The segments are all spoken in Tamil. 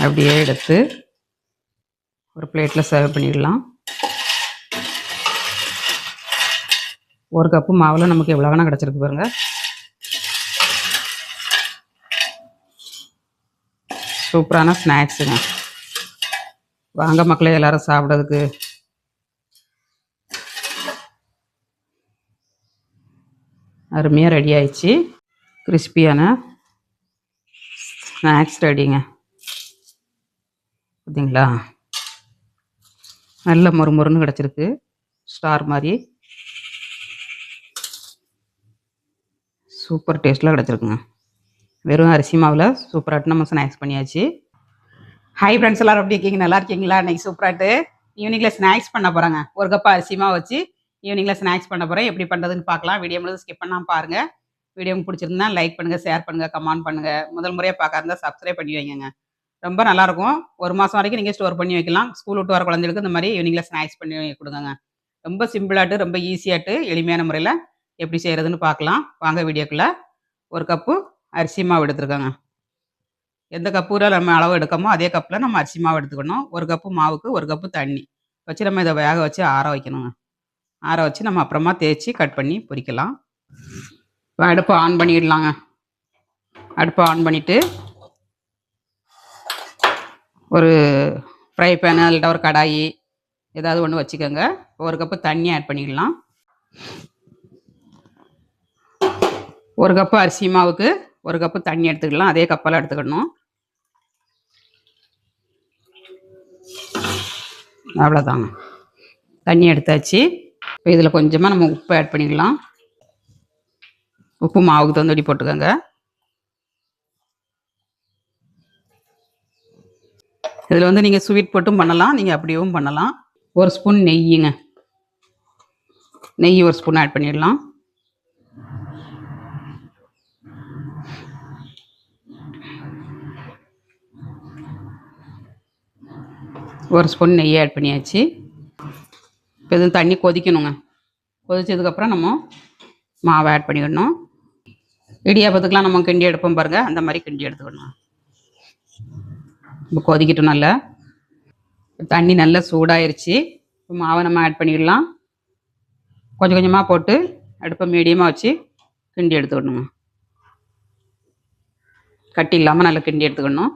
அப்படியே எடுத்து ஒரு பிளேட்டில் சர்வ் பண்ணிடலாம். ஒரு கப்பு மாவில் நமக்கு எவ்வளோ வேணால் கிடச்சிருக்கு பாருங்க. சூப்பரான ஸ்நாக்ஸுங்க. வாங்க மக்களே எல்லாரும் சாப்பிட்றதுக்கு. அருமையாக ரெடி ஆயிடுச்சு. கிறிஸ்பியான ஸ்நாக்ஸ் ரெடிங்க பார்த்தீங்களா நல்ல மொறுமொறுன்னு கிடச்சிருக்கு. ஸ்டார் மாதிரி. சூப்பர் டேஸ்ட்டில் கிடச்சிருக்குங்க. வெறும் அரிசி மாவில் சூப்பராட்டு நம்ம ஸ்நாக்ஸ் பண்ணியாச்சு. ஹை ஃப்ரெண்ட்ஸ் எல்லாரும் எப்படி இருக்கீங்க? நல்லா இருக்கீங்களா? இன்னைக்கு சூப்பராட்டு. ஈவினிங்கில் ஸ்நாக்ஸ் பண்ண போகிறாங்க ஒரு கப் அரிசி மாவு வச்சு ஈவினிங்கில் ஸ்நாக்ஸ் பண்ண போகிறேன் எப்படி பண்ணுறதுன்னு பார்க்கலாம். வீடியோ முழுது ஸ்கிப் பண்ணாமல் பாருங்கள் வீடியோ பிடிச்சிருந்தா லைக் பண்ணுங்கள் ஷேர் பண்ணுங்கள் கமெண்ட் பண்ணுங்கள் முதல் முறையாக பார்க்காருந்தா சப்ஸ்கிரைப் பண்ணி வைங்க ரொம்ப நல்லாயிருக்கும். ஒரு மாதம் வரைக்கும் நீங்கள் ஸ்டோர் பண்ணி வைக்கலாம். ஸ்கூல் விட்டு வர குழந்தைகளுக்கு இந்த மாதிரி ஈவினிங்கில் ஸ்நாக்ஸ் பண்ணி கொடுங்க ரொம்ப சிம்பிளாட்டு ரொம்ப ஈஸியாட்டு எளிமையான முறையில் எப்படி செய்கிறதுன்னு பார்க்கலாம். வாங்க வீடியோக்குள்ளே. ஒரு கப்பு அரிசி மாவு எடுத்துருக்கோங்க. எந்த கப்பில் நம்ம அளவு எடுக்கமோ அதே கப்பில் நம்ம அரிசி மாவு எடுத்துக்கணும். ஒரு கப்பு மாவுக்கு ஒரு கப்பு தண்ணி வச்சு நம்ம இதை வேக வச்சு ஆற வைக்கணுங்க. ஆற வச்சு நம்ம அப்புறமா தேய்ச்சி கட் பண்ணி பொரிக்கலாம். இப்போ அடுப்பை ஆன் பண்ணிடலாங்க. அடுப்பை ஆன் பண்ணிவிட்டு ஒரு ஃப்ரை பேனு இல்லாட்ட ஒரு கடாயி ஏதாவது ஒன்று வச்சுக்கோங்க. ஒரு கப்பு தண்ணி ஆட் பண்ணிக்கலாம் ஒரு கப்பு அரிசி மாவுக்கு ஒரு கப்பு தண்ணி எடுத்துக்கலாம். அதே கப்பெல்லாம் எடுத்துக்கணும். அவ்வளோதாங்க தண்ணி எடுத்தாச்சு. இப்போ இதில் கொஞ்சமாக நம்ம உப்பு ஆட் பண்ணிக்கலாம் உப்பு மாவுக்கு தந்தடி போட்டுக்கோங்க. இதில் வந்து நீங்கள் ஸ்வீட் போட்டும் பண்ணலாம் நீங்கள் அப்படியும் பண்ணலாம். ஒரு ஸ்பூன் நெய்யுங்க நெய் ஒரு ஸ்பூன் ஆட் பண்ணிடலாம். ஒரு ஸ்பூன் நெய் ஆட் பண்ணியாச்சு. இப்போ எதுவும் தண்ணி கொதிக்கணுங்க. கொதிச்சதுக்கப்புறம் நம்ம மாவை ஆட் பண்ணிக்கணும் இடியாப்பத்துக்கெலாம் நம்ம கிண்டி எடுப்போம் பாருங்கள் அந்த மாதிரி கிண்டி எடுத்துக்கணும். இப்போ கொதிக்கட்டும் நல்லா. தண்ணி நல்லா சூடாயிருச்சு. இப்போ மாவை நம்ம ஆட் பண்ணிடலாம். கொஞ்சம் கொஞ்சமாக போட்டு அடுப்பை மீடியமாக வச்சு கிண்டி எடுத்துக்கணுங்க. கட்டி இல்லாமல் நல்லா கிண்டி எடுத்துக்கணும்.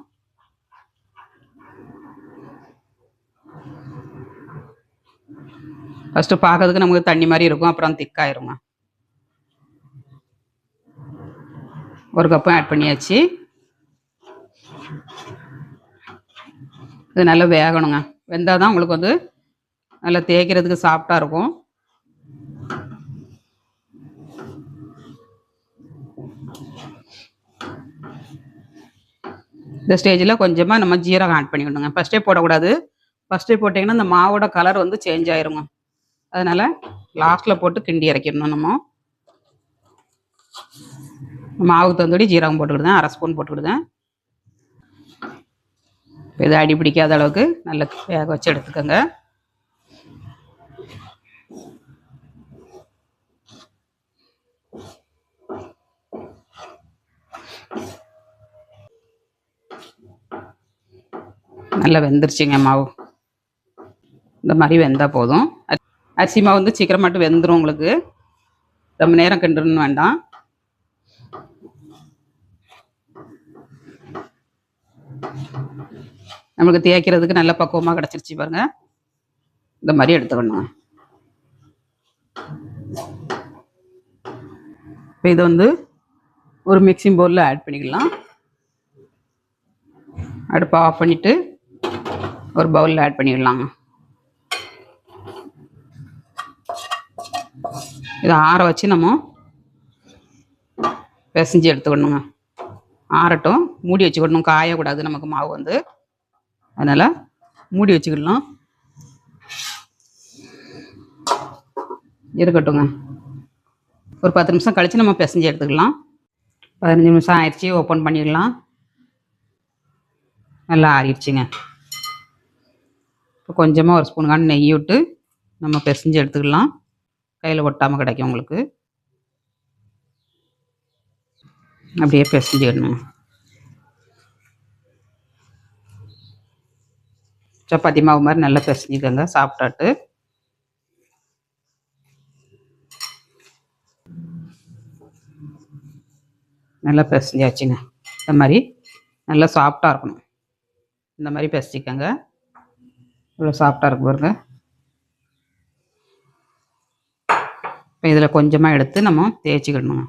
ஃபஸ்ட்டு பார்க்கறதுக்கு நமக்கு தண்ணி மாதிரி இருக்கும் அப்புறம் திக்காயிருங்க ஒரு கப்பும் ஆட் பண்ணியாச்சு. இது நல்லா வேகணுங்க. வெந்தால் தான் உங்களுக்கு வந்து நல்லா தேய்க்கிறதுக்கு சாஃப்டாக இருக்கும். இந்த ஸ்டேஜில் கொஞ்சமாக நம்ம ஜீரகம் ஆட் பண்ணிக்கணுங்க. ஃபஸ்ட்டே போடக்கூடாது. ஃபஸ்ட்டே போட்டிங்கன்னா இந்த மாவோட கலர் வந்து சேஞ்ச் ஆயிருங்க. அதனால் லாஸ்ட்டில் போட்டு கிண்டி இறக்கிடணும் நம்ம. மாவுக்கு தந்தோடி ஜீரகம் போட்டுக்கிடுதேன். அரை ஸ்பூன் போட்டுக்கிடுதேன். இது அடி பிடிக்காத அளவுக்கு நல்லா வேக வச்சு எடுத்துக்கோங்க. நல்லா வெந்துருச்சுங்க மாவு. இந்த மாதிரி வெந்தால் போதும். அரிசி மாவு வந்து சீக்கிரம் மட்டும் வெந்துடும் உங்களுக்கு. ரொம்ப நேரம் கிண்டுன்னு வேண்டாம். நம்மளுக்கு தேய்க்கிறதுக்கு நல்ல பக்குவமாக கிடச்சிருச்சு பாருங்க. இந்த மாதிரி எடுத்துக்கணும். இப்போ இதை வந்து ஒரு மிக்சிங் பவுலில் ஆட் பண்ணிக்கலாம். அடுப்பை ஆஃப் பண்ணிவிட்டு ஒரு பவுலில் ஆட் பண்ணிடலாங்க இதை ஆற வச்சு நம்ம பிசைஞ்சு எடுத்துக்கணுங்க. ஆறட்டும் மூடி வச்சுக்கணும். காயக்கூடாது நமக்கு மாவு வந்து. அதனால் மூடி வச்சுக்கிடலாம். இருக்கட்டுங்க ஒரு பத்து நிமிஷம் கழித்து நம்ம பிசைஞ்சு எடுத்துக்கலாம். பதினஞ்சு நிமிஷம் ஆயிடுச்சு ஓப்பன் பண்ணிடலாம். நல்லா ஆறிடுச்சுங்க. இப்போ கொஞ்சமாக ஒரு ஸ்பூனுக்கான நெய் விட்டு நம்ம பிசைஞ்சு எடுத்துக்கலாம். கையில் ஒட்டாமல் கிடைக்கும் உங்களுக்கு. அப்படியே பிசைஞ்சிடணும் சப்பாத்தி மாவு மாதிரி நல்லா பிசைஞ்சிக்கோங்க சாப்பிட்டாட்டு. நல்லா பிசைஞ்சாச்சுங்க. இந்த மாதிரி நல்லா சாஃப்டாக இருக்கணும். இந்த மாதிரி பிசைச்சிக்கோங்க இவ்வளோ சாஃப்டாக இருக்கு பாருங்க. இப்போ இதில் கொஞ்சமாக எடுத்து நம்ம தேய்ச்சிக்கிடணுங்க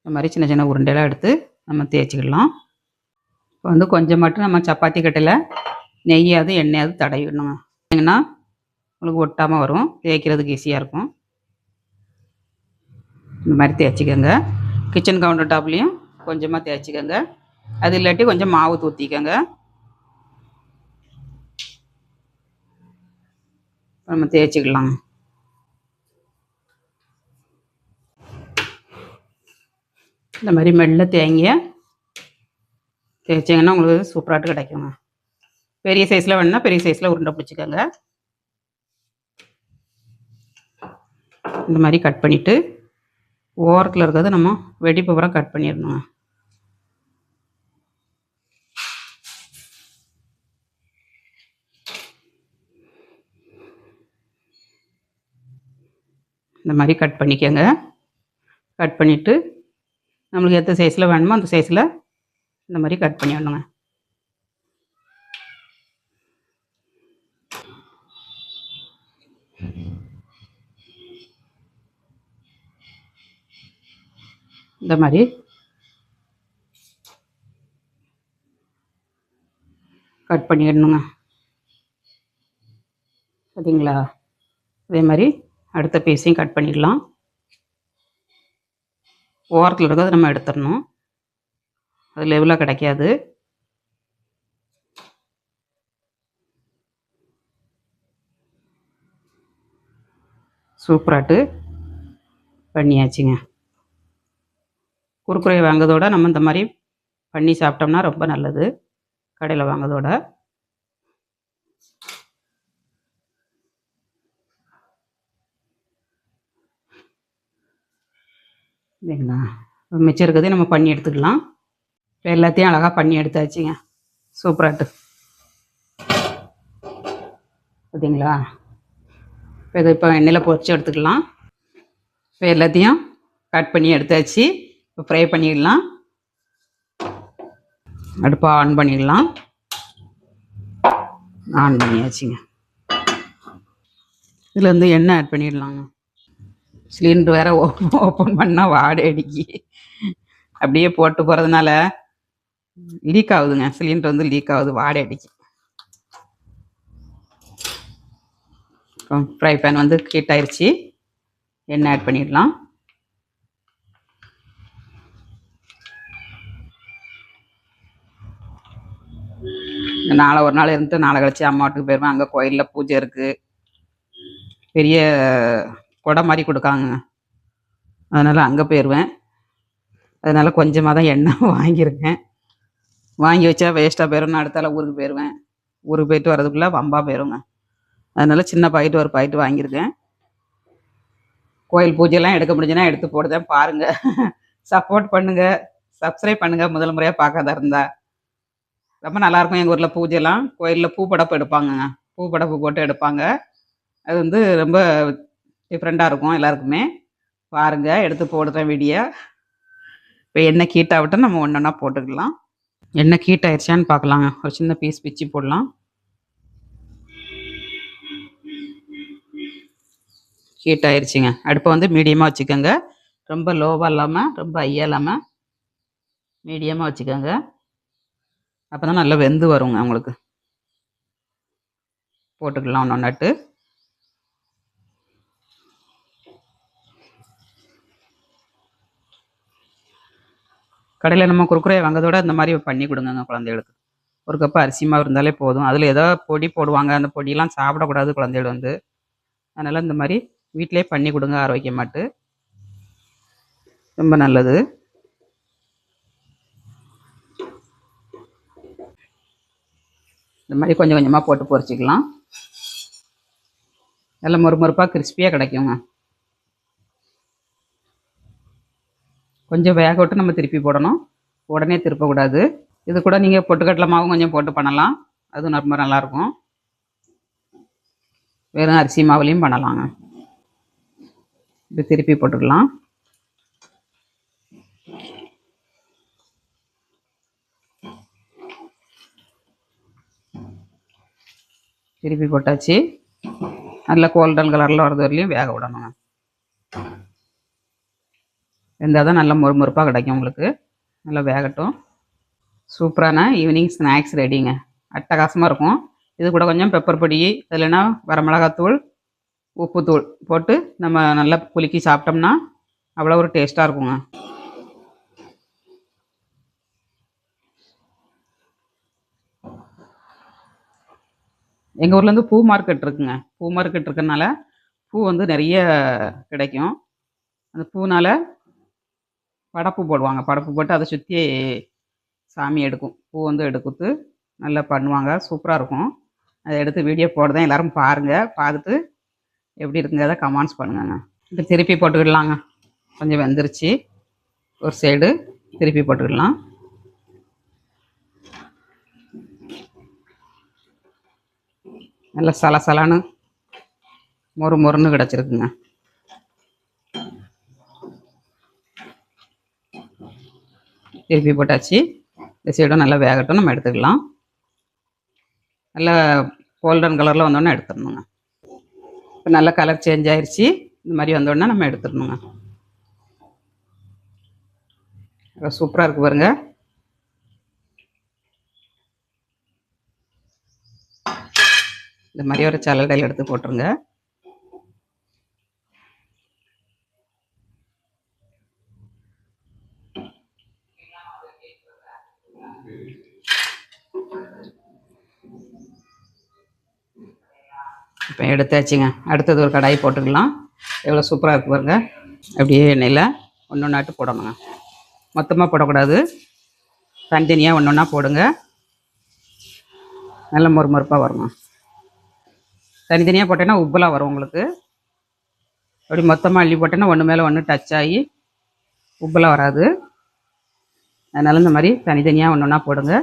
இந்த மாதிரி சின்ன சின்ன உருண்டையெல்லாம் எடுத்து நம்ம தேய்ச்சிக்கிடலாம் இப்போ வந்து கொஞ்சம் மட்டும் நம்ம சப்பாத்தி கட்டையில் நெய்யாவது எண்ணெயாவது தடவிடணுங்க ஏன்னா உங்களுக்கு ஒட்டாமல் வரும். தேய்க்கிறதுக்கு ஈஸியாக இருக்கும். இந்த மாதிரி தேய்ச்சிக்கோங்க. கிச்சன் கவுண்டர் டாப்லேயும் கொஞ்சமாக தேய்ச்சிக்கோங்க. அது இல்லாட்டி கொஞ்சம் மாவு தூத்திக்கோங்க. நம்ம தேய்ச்சிக்கலாம். இந்த மாதிரி மெல்ல தேங்கிய தேய்ச்சிங்கன்னா உங்களுக்கு சூப்பராட்டு கிடைக்குங்க. பெரிய சைஸில் வேணுன்னா பெரிய சைஸில் உருண்டை பிடிச்சிக்கோங்க. இந்த மாதிரி கட் பண்ணிவிட்டு ஓரத்தில் இருக்கிறது நம்ம வெடிப்பு பூரா கட் பண்ணிடணும் இந்த மாதிரி கட் பண்ணிக்கோங்க. கட் பண்ணிவிட்டு நம்மளுக்கு எந்த சைஸில் வேணுமோ அந்த சைஸில் இந்த மாதிரி கட் பண்ணிடணுங்க. இந்த மாதிரி. கட் பண்ணிடணுங்க. சரிங்களா அதே மாதிரி அடுத்த பீஸையும் கட் பண்ணிடலாம். ஓரத்தில் இருக்கிறத நம்ம எடுத்துடணும். அது லெவலாக கிடைக்காது. சூப்பராட்டு பண்ணியாச்சுங்க. குறுக்குறை வாங்குறதோட நம்ம இந்த மாதிரி பண்ணி சாப்பிட்டோம்னா ரொம்ப நல்லது. கடையில் வாங்குறதோட. இல்லைங்களா மிச்சம் இருக்கிறதே நம்ம பண்ணி எடுத்துக்கலாம். இப்போ எல்லாத்தையும் அழகாக பண்ணி எடுத்தாச்சுங்க. சூப்பராட்டு பார்த்தீங்களா இப்போ இதை இப்போ எண்ணெயில் பொறிச்சு எடுத்துக்கலாம். இப்போ எல்லாத்தையும் கட் பண்ணி எடுத்தாச்சு. இப்போ ஃப்ரை பண்ணிடலாம். அடுப்பாக ஆன் பண்ணிடலாம். ஆன் பண்ணியாச்சுங்க. இதில் வந்து எண்ணெய் ஆட் பண்ணிடலாங்க. சிலிண்டர் வேற ஓப்பன் பண்ணால் வாடை அடிக்கி. அப்படியே போட்டு போகிறதுனால லீக் ஆகுதுங்க. சிலிண்டர் வந்து லீக் ஆகுது. வாடை அடிக்கி. ஃப்ரை பேன் வந்து ஹீட் ஆயிடுச்சு எண்ணெய் ஆட் பண்ணிடலாம். நாளை ஒரு நாள் இருந்துட்டு நாளை கழிச்சு அம்மா வீட்டுக்கு போயிடுவேன் அங்கே கோயிலில் பூஜை இருக்குது பெரிய கொடை மாதிரி கொடுக்காங்க. அதனால் அங்கே போயிடுவேன் அதனால் கொஞ்சமாக தான் எண்ணெய் வாங்கியிருக்கேன். வாங்கி வச்சா வேஸ்ட்டாக போயிடும் நான் அடுத்தால ஊருக்கு போயிடுவேன் ஊருக்கு போயிட்டு வரதுக்குள்ளே வம்பா போயிடுங்க அதனால் சின்ன பாக்கெட் ஒரு பாக்கெட் வாங்கியிருக்கேன். கோயில் பூஜையெல்லாம் எடுக்க முடிஞ்சுன்னா எடுத்து போடுதேன். பாருங்கள் சப்போர்ட் பண்ணுங்கள் சப்ஸ்கிரைப் பண்ணுங்கள் முதல் முறையாக பார்க்காத இருந்தா. ரொம்ப நல்லாயிருக்கும். எங்கள் ஊரில் பூஜைலாம். கோயிலில் பூ படப்பு எடுப்பாங்கங்க பூ படப்பு போட்டு எடுப்பாங்க. அது வந்து ரொம்ப டிஃப்ரெண்ட்டாக இருக்கும் எல்லாருக்குமே. பாருங்கள் எடுத்து போடுறேன் வீடியோ இப்போ எண்ணெய் ஹீட் ஆகட்டும் நம்ம ஒன்று ஒன்றா போட்டுக்கலாம். எண்ணெய் ஹீட் ஆயிடுச்சான்னு பார்க்கலாங்க. ஒரு சின்ன பீஸ் பிச்சு போடலாம். ஹீட் ஆயிடுச்சுங்க அடுப்பை வந்து மீடியமாக வச்சுக்கோங்க. ரொம்ப லோவாக இல்லாமல் ரொம்ப ஹையாக இல்லாமல் மீடியமாக வச்சுக்கோங்க. அப்போ தான் நல்லா வெந்து வருங்க உங்களுக்கு போட்டுக்கலாம் ஒன்று நட்டு. கடையில் நம்ம குறுக்குறையை வாங்கதோட இந்த மாதிரி பண்ணி கொடுங்கங்க குழந்தைகளுக்கு. ஒரு கப்பு அரிசி மாவு இருந்தாலே போதும். அதில் ஏதோ பொடி போடுவாங்க. அந்த பொடியெல்லாம் சாப்பிடக்கூடாது குழந்தைகள் வந்து. அதனால் இந்த மாதிரி வீட்டிலே பண்ணி கொடுங்க. ஆரோக்கியமாட்டு. ரொம்ப நல்லது. இந்த மாதிரி கொஞ்சம் கொஞ்சமாக போட்டு பொரிச்சிக்கலாம். நல்லா மொறுமொறுப்பாக கிறிஸ்பியாக கிடைக்குங்க. கொஞ்சம் வேக விட்டு நம்ம திருப்பி போடணும். உடனே திருப்பக்கூடாது இது கூட நீங்கள் பொட்டுக்கடலை மாவும் கொஞ்சம் போட்டு பண்ணலாம். அதுவும் ரொம்ப நல்லாயிருக்கும் வெறும் அரிசி மாவுலேயும் பண்ணலாங்க. இது திருப்பி போட்டுக்கலாம். திருப்பி போட்டாச்சு. நல்லா கோல்டன் கலரில் வரது வரலையும் வேக விடணுங்க. வெந்தால் தான் நல்லா மொறுமொறுப்பாக கிடைக்கும் உங்களுக்கு. நல்லா வேகட்டும். சூப்பரான ஈவினிங் ஸ்நாக்ஸ் ரெடிங்க அட்டகாசமாக இருக்கும். இது கூட கொஞ்சம் பெப்பர் பொடி இல்லைன்னா வரமிளகாத்தூள் உப்புத்தூள் போட்டு நம்ம நல்லா குலுக்கி சாப்பிட்டோம்னா அவ்வளோ ஒரு டேஸ்ட்டாக இருக்குங்க. எங்கள் ஊர்லேருந்து பூ மார்க்கெட் இருக்குங்க. பூ மார்க்கெட் இருக்கறனால பூ வந்து நிறைய கிடைக்கும். அந்த பூனால் படப்பு போடுவாங்க. படப்பு போட்டு அதை சுற்றி சாமி எடுக்கும். பூ வந்து எடுக்குத்து நல்லா பண்ணுவாங்க. சூப்பராக இருக்கும். அதை எடுத்து வீடியோ போடுறேன். எல்லோரும் பாருங்கள் பார்த்துட்டு எப்படி இருக்குங்கிறத கமெண்ட்ஸ் பண்ணுங்கங்க. இப்போ திருப்பி போட்டுக்கிடலாங்க. கொஞ்சம் வெந்துருச்சு. ஒரு சைடு திருப்பி போட்டுக்கிடலாம். நல்லா சலசலன்னு மொறு மொறுன்னு கிடச்சிருக்குங்க. திருப்பி போட்டாச்சு. இந்த சைடும் நல்லா வேகட்டும். நம்ம எடுத்துக்கலாம். நல்லா கோல்டன் கலரில் வந்தோடனே எடுத்துடணுங்க. இப்போ நல்ல கலர் சேஞ்ச் ஆயிடுச்சு இந்த மாதிரி வந்தோடனே நம்ம எடுத்துடணுங்க. சூப்பராக இருக்குது பாருங்கள் இந்த மாதிரி ஒரு சலடையில் எடுத்து போட்டுருங்க. இப்போ எடுத்தாச்சுங்க. அடுத்தது ஒரு கடாய் போட்டுக்கலாம். எவ்வளோ சூப்பராக இருக்கு பாருங்க. அப்படியே எண்ணெயில் ஒன்று ஒன்றாட்டு போடணுங்க. மொத்தமாக போடக்கூடாது. தனித்தனியாக ஒன்று ஒன்றா போடுங்க. நல்ல மொறுமொறுப்பாக வருங்க. தனித்தனியாக போட்டேன்னா உப்பெல்லாம் வரும் உங்களுக்கு. அப்படி மொத்தமாக அள்ளி போட்டேன்னா ஒன்று மேலே ஒன்று டச் ஆகி உப்பெல்லாம் வராது. அதனால் இந்த மாதிரி தனித்தனியாக ஒன்று ஒன்றா போடுங்க.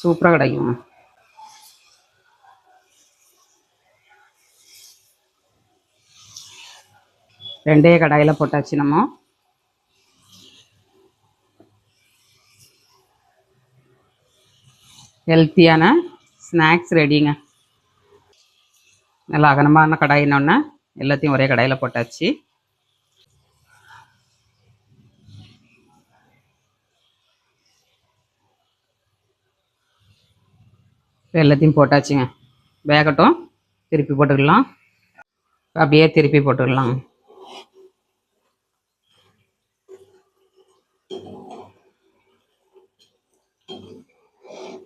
சூப்பராக கிடைக்குங்க ரெண்டே கடாயில் போட்டாச்சு நம்ம. ஹெல்த்தியான ஸ்நாக்ஸ் ரெடிங்க நல்லா அகனமான கடாயினோடனே எல்லாத்தையும் ஒரே கடாயில் போட்டாச்சு. எல்லாத்தையும் போட்டாச்சுங்க. வேகட்டும். திருப்பி போட்டுக்கலாம். அப்படியே திருப்பி போட்டுக்கலாம்.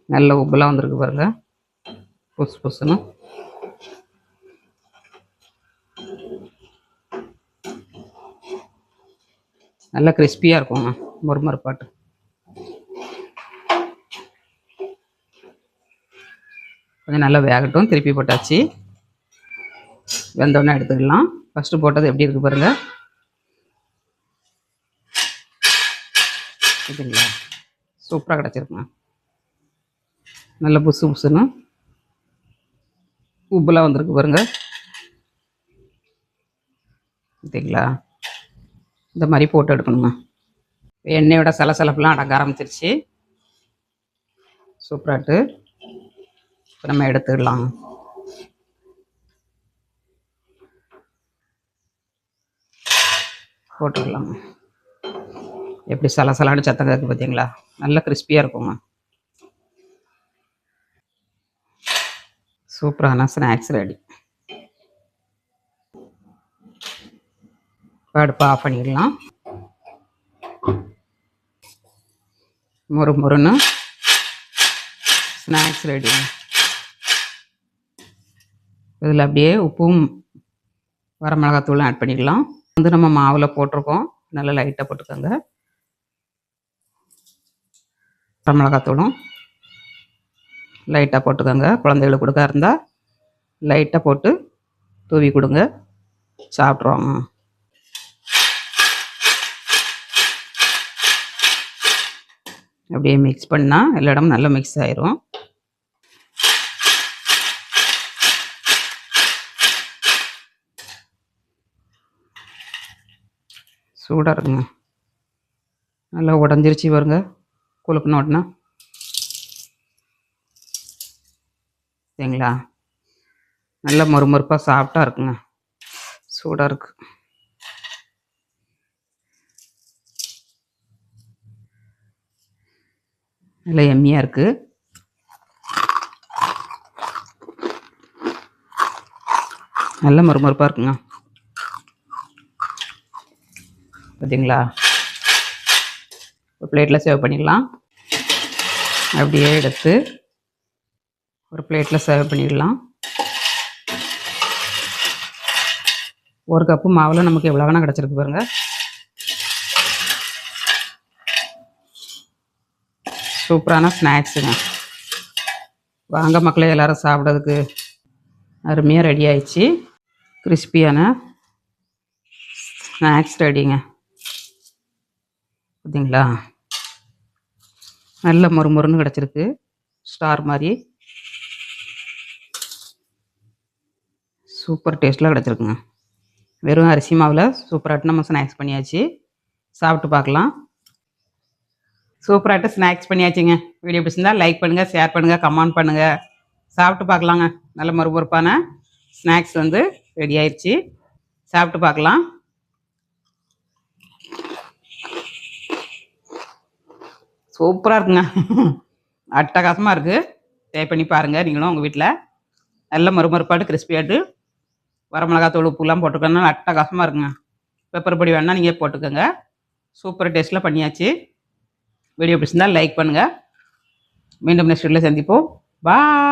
நல்ல உப்புலாம் வந்திருக்கு பாருங்க. புஸ் புசுன்னு நல்லா கிறிஸ்பியாக இருக்குங்க மொறுமொறுப்பாட்டு. கொஞ்சம் நல்லா வேகட்டும் திருப்பி போட்டாச்சு. வெந்தோடனே எடுத்துக்கலாம். ஃபஸ்ட்டு போட்டது எப்படி இருக்குது பாருங்க. இதுங்களா சூப்பராக கிடச்சிருக்குங்க நல்ல புசு புசுன்னு. உப்புலாம் வந்திருக்கு பாருங்க. பார்த்தீங்களா இந்த மாதிரி போட்டு எடுக்கணுங்க. எண்ணெயோட சலசலப்புலாம் அடங்க ஆரம்பிச்சிருச்சு. சூப்பராட்டு இப்போ நம்ம எடுத்துடலாம். போட்டுடலாம் எப்படி சலசலான்னு சத்தம் கேட்கு பார்த்தீங்களா நல்ல கிறிஸ்பியாக இருக்குங்க. சூப்பரான ஸ்நாக்ஸ் ரெடி அடுப்பை ஆஃப் பண்ணிடலாம். மொறு மொறுன்னு ஸ்நாக்ஸ் ரெடி இதில் அப்படியே உப்பும் வரமிளகாத்தூளும் ஆட் பண்ணிக்கலாம் வந்து நம்ம மாவில் போட்டிருக்கோம். நல்லா லைட்டாக போட்டுக்கோங்க. வரமிளகாத்தூளும் லைட்டாக போட்டுக்கோங்க. குழந்தைகளுக்கு கொடுக்க இருந்தால் லைட்டாக போட்டு தூவி கொடுங்க. சாப்பிட்ருவாங்க அப்படியே மிக்ஸ் பண்ணால் எல்லா இடமும் நல்லா மிக்ஸ் ஆயிரும். சூடாக இருக்குங்க. நல்லா உடஞ்சிருச்சு வருங்க குலுக்குன உடனே சரிங்களா? நல்லா மொறுமொறுப்பாக சாஃப்டாக இருக்குங்க. சூடாக இருக்குது நல்லா எம்மியாக இருக்குது நல்ல மறுமறுப்பாக இருக்குங்க. பார்த்தீங்களா ஒரு பிளேட்டில் சேவ் பண்ணிடலாம். அப்படியே எடுத்து ஒரு பிளேட்டில் சேவ் பண்ணிடலாம். ஒரு கப்பு மாவில் நமக்கு எவ்வளோ வேணால் கிடச்சிருக்கு பாருங்கள் சூப்பரான ஸ்நாக்ஸுங்க. வாங்க மக்களே எல்லாரும் சாப்பிட்றதுக்கு அருமையாக ரெடி ஆயிடுச்சு. கிறிஸ்பியான ஸ்நாக்ஸ் ரெடிங்க. பார்த்தீங்களா நல்ல மொறுமொறுன்னு கிடச்சிருக்கு. ஸ்டார் மாதிரி. சூப்பர் டேஸ்ட்டில் கிடச்சிருக்குங்க. வெறும் அரிசி மாவில் சூப்பராட்டு நம்ம ஸ்நாக்ஸ் பண்ணியாச்சு. சாப்பிட்டு பார்க்கலாம். சூப்பராகிட்ட ஸ்நாக்ஸ் பண்ணியாச்சுங்க. வீடியோ பிடிச்சிருந்தா லைக் பண்ணுங்கள் ஷேர் பண்ணுங்கள் கமெண்ட் பண்ணுங்கள் சாப்பிட்டு பார்க்கலாங்க. நல்ல மறுபொறுப்பான ஸ்நாக்ஸ் வந்து ரெடி ஆயிடுச்சு சாப்பிட்டு பார்க்கலாம். சூப்பராக இருக்குங்க. அட்டகாசமாக இருக்குது ட்ரை பண்ணி பாருங்கள் நீங்களும் உங்கள் வீட்டில் நல்ல மறுமறுப்பாட்டு கிறிஸ்பியாட்டு வரமிளகாத்தூள் உப்புலாம் போட்டுக்கணும் அட்டகாசமாக இருக்குங்க. பெப்பர் பொடி வேணால் நீங்கள் போட்டுக்கோங்க. சூப்பர் டேஸ்ட்டில் பண்ணியாச்சு. வீடியோ பிடிச்சிருந்தால் லைக் பண்ணுங்கள் மீண்டும் நெக்ஸ்ட் வீடியோவில் சந்திப்போம். பாய்